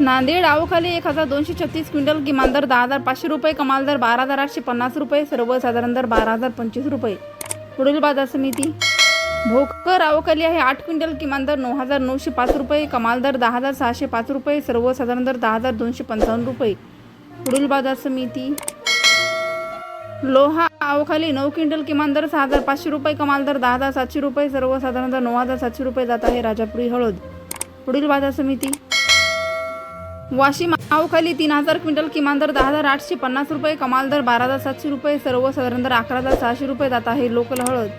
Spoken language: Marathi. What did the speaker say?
नांदेड आवखाली एक हजार दोनशे छत्तीस क्विंटल किमान दर दहा हजार पाचशे रुपये कमाल दर बारा हजार आठशे पन्नास रुपये सर्वसाधारण दर बारा हजार पंचवीस रुपये. पुढील बाजार समिती. भोकर आवखाली आहे आठ क्विंटल किमान दर नऊ हजार नऊशे पाच रुपये कमाल दर दहा हजार सहाशे पाच रुपये सर्वसाधारण दर दहा हजार दोनशे पंचावन्न रुपये. पुढील बाजार समिती. लोहा आवखाली नऊ क्विंटल किमान दर सहा हजार पाचशे रुपये कमाल दर दहा हजार सातशे रुपये सर्वसाधारण दर नऊ हजार सातशे रुपये जात आहे राजापुरी हळद. पुढील बाजार समिती. वाशिम आवखाली तीन हजार क्विंटल किमान दर दहा हजार आठशे पन्नास रुपये कमाल दर बारा हजार सातशे रुपये सर्वसाधारण दर अकरा हजार सहाशे रुपये जात आहे लोकल हळद.